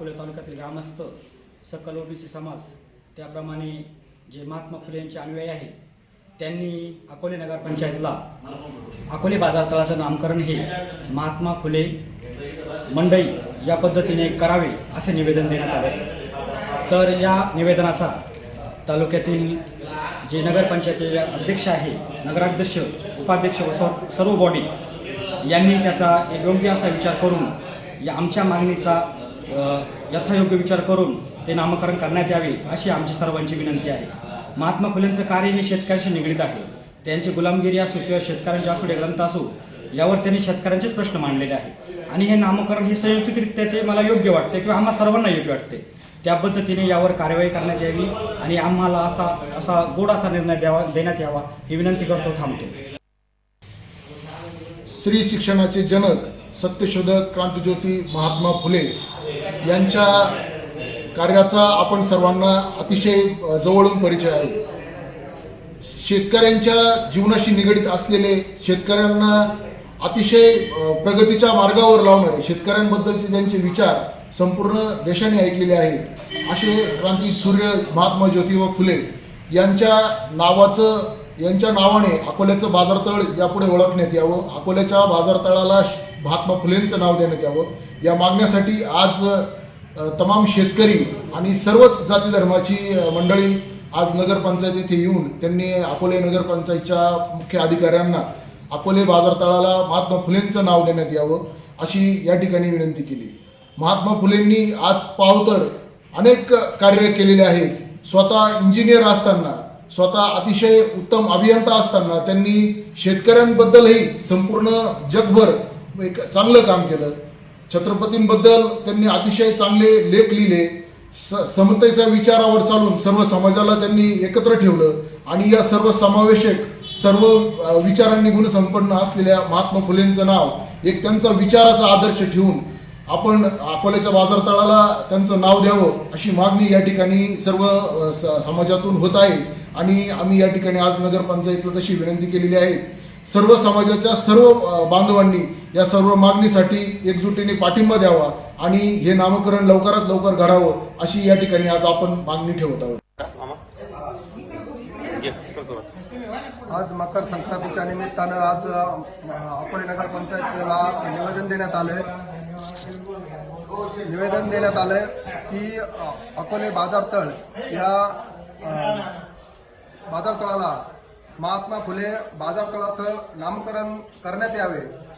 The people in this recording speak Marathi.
अकोले तालुक्यातील ग्रामस्थ सकल ओबीसी समाज त्याप्रमाणे जे महात्मा फुले यांचे अनुयायी आहे त्यांनी अकोले नगरपंचायतला अकोले बाजार तळाचं नामकरण हे महात्मा फुले मंडई या पद्धतीने करावे असे निवेदन देण्यात आले. तर या निवेदनाचा तालुक्यातील जे नगरपंचायतीचे अध्यक्ष आहे नगराध्यक्ष उपाध्यक्ष व सर्व- बॉडी यांनी त्याचा योग्य असा विचार करून या आमच्या मागणीचा यथायोग्य विचार करून ते नामकरण करण्यात यावे अशी आमची सर्वांची विनंती आहे. महात्मा फुलेंचं कार्य हे शेतकऱ्यांशी निगडीत आहे. त्यांची गुलामगिरी असो किंवा शेतकऱ्यांचे असो ग्रंथ असो यावर त्यांनी शेतकऱ्यांचेच प्रश्न मांडलेले आहे आणि हे नामकरण हे संयुक्तरित्या ते मला योग्य वाटते किंवा आम्हा सर्वांना योग्य वाटते. त्या पद्धतीने यावर कारवाई करण्यात यावी आणि आम्हाला असा असा गोड असा निर्णय द्यावा देण्यात यावा ही विनंती करतो थांबतो. स्त्री शिक्षणाचे जनक सत्यशोधक क्रांतिज्योती महात्मा फुले यांच्या कार्याचा आपण सर्वांना अतिशय जवळून परिचय आहे. शेतकऱ्यांच्या जीवनाशी निगडीत असलेले शेतकऱ्यांना अतिशय प्रगतीच्या मार्गावर लावणारे शेतकऱ्यांबद्दलचे ज्यांचे विचार संपूर्ण देशाने ऐकलेले आहेत असे क्रांती सूर्य महात्मा ज्योतिबा फुले यांच्या नावाचं यांच्या नावाने अकोल्याचं बाजारतळ यापुढे ओळखण्यात यावं. अकोल्याच्या बाजारतळाला महात्मा फुलेंचं नाव देण्यात यावं या मागण्यासाठी आज तमाम शेतकरी आणि सर्वच जाती धर्माची मंडळी आज नगरपंचायत येथे येऊन त्यांनी अकोले नगरपंचायतच्या मुख्य अधिकाऱ्यांना अकोले बाजारतळाला महात्मा फुलेंचं नाव देण्यात यावं अशी या ठिकाणी विनंती केली. महात्मा फुलेंनी आज पावतर अनेक कार्य केलेले आहेत. स्वतः इंजिनियर असताना स्वतः अतिशय उत्तम अभियंता असताना त्यांनी शेतकऱ्यांबद्दलही संपूर्ण जगभर एक चांगलं काम केलं. छत्रपतींबद्दल त्यांनी अतिशय चांगले लेख लिहिले. स समतेच्या विचारावर चालून सर्व समाजाला त्यांनी एकत्र ठेवलं आणि या सर्व समावेशक सर्व विचारांनी गुणसंपन्न असलेल्या महात्मा फुलेंचं नाव एक त्यांचा विचाराचा आदर्श ठेवून आपण अकोल्याच्या बाजारतळाला त्यांचं नाव द्यावं अशी मागणी या ठिकाणी सर्व स- समाजातून होत आहे. आणि आम्ही या ठिकाणी आज नगरपंचायतला तशी विनंती केलेली आहे. सर्व समाजाच्या सर्व बांधवांनी या सर्व मागणीसाठी एकजुटीने पाठिंबा द्यावा आणि हे नामकरण लवकरात लवकर घडावं अशी या ठिकाणी आज आपण मागणी ठेवत आहोत. आज मकर संक्रांतीच्या निमित्तानं आज अकोले नगर पंचायतीला निवेदन देण्यात आलंय. निवेदन देण्यात आलंय की अकोले बाजारतळ या बाजारतळाला महात्मा फुले बाजारतळाचं नामकरण करण्यात यावे.